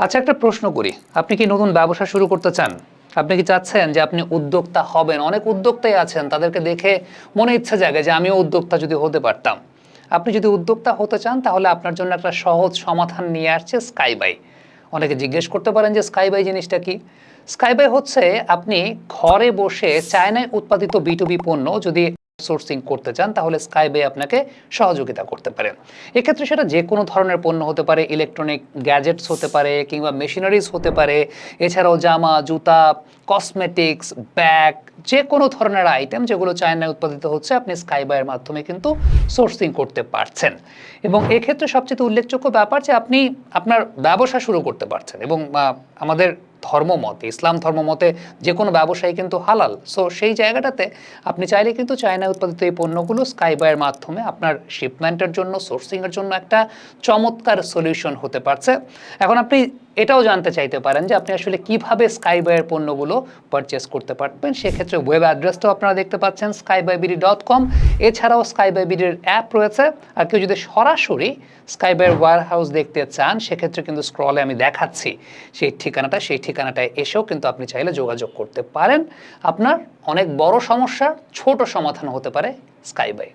আচ্ছা একটা প্রশ্ন করি। আপনি কি নতুন ব্যবসা শুরু করতে চান? আপনি কি চাচ্ছেন যে আপনি উদ্যোক্তা হবেন? অনেক উদ্যোক্তাই আছেন, তাদেরকে দেখে মনে ইচ্ছা জাগে যে আমিও উদ্যোক্তা যদি হতে পারতাম। আপনি যদি উদ্যোক্তা হতে চান, তাহলে আপনার জন্য একটা সহজ সমাধান নিয়ে আসছে স্কাইবাই অনেকে জিজ্ঞেস করতে পারেন যে স্কাইবাই জিনিসটা কি? স্কাইবাই হচ্ছে আপনি ঘরে বসে চায়নায় উৎপাদিত বিটুবি পণ্য যদি সোর্সিং করতে চান, তাহলে স্কাইবে আপনাকে সহযোগিতা করতে পারে। এক্ষেত্রে সেটা যে কোনো ধরনের পণ্য হতে পারে ইলেকট্রনিক গ্যাজেটস হতে পারে কিংবা মেশিনারিজ হতে পারে। এছাড়াও জামা, জুতা কসমেটিক্স ব্যাগ যে কোনো ধরনের আইটেম যেগুলো চায়নায় উৎপাদিত হচ্ছে, আপনি স্কাই বাইয়ের মাধ্যমে কিন্তু সোর্সিং করতে পারছেন। এবং এক্ষেত্রে সবচেয়ে উল্লেখযোগ্য ব্যাপার যে আপনি আপনার ব্যবসা শুরু করতে পারছেন এবং আমাদের ধর্মমতে, ইসলাম ধর্মমতে যে কোনো ব্যবসায়ী কিন্তু হালাল। সো সেই জায়গাটাতে আপনি চাইলে কিন্তু চায়নায় উৎপাদিত এই পণ্যগুলো স্কাইবাইয়ের মাধ্যমে আপনার শিপমেন্টের জন্য সোর্সিংয়ের জন্য একটা চমৎকার সলিউশন হতে পারছে। এখন আপনি এটাও জানতে চাইতে পারেন যে আপনি আসলে কীভাবে স্কাইবাইয়ের পণ্যগুলো পারচেস করতে পারবেন। সেক্ষেত্রে ওয়েব অ্যাড্রেসটাও আপনারা দেখতে পাচ্ছেন স্কাইবাইবিডি ডট কম এছাড়াও স্কাইবাইবিডির অ্যাপ রয়েছে। আর কেউ যদি সরাসরি স্কাইবাইয়ের ওয়ার হাউস দেখতে চান, সেক্ষেত্রে কিন্তু স্ক্রলে আমি দেখাচ্ছি। সেই ঠিকানাটা, সেই ঠিকানাটায় এসেও কিন্তু আপনি চাইলে যোগাযোগ করতে পারেন। আপনার অনেক বড় সমস্যার ছোট সমাধান হতে পারে স্কাইবাই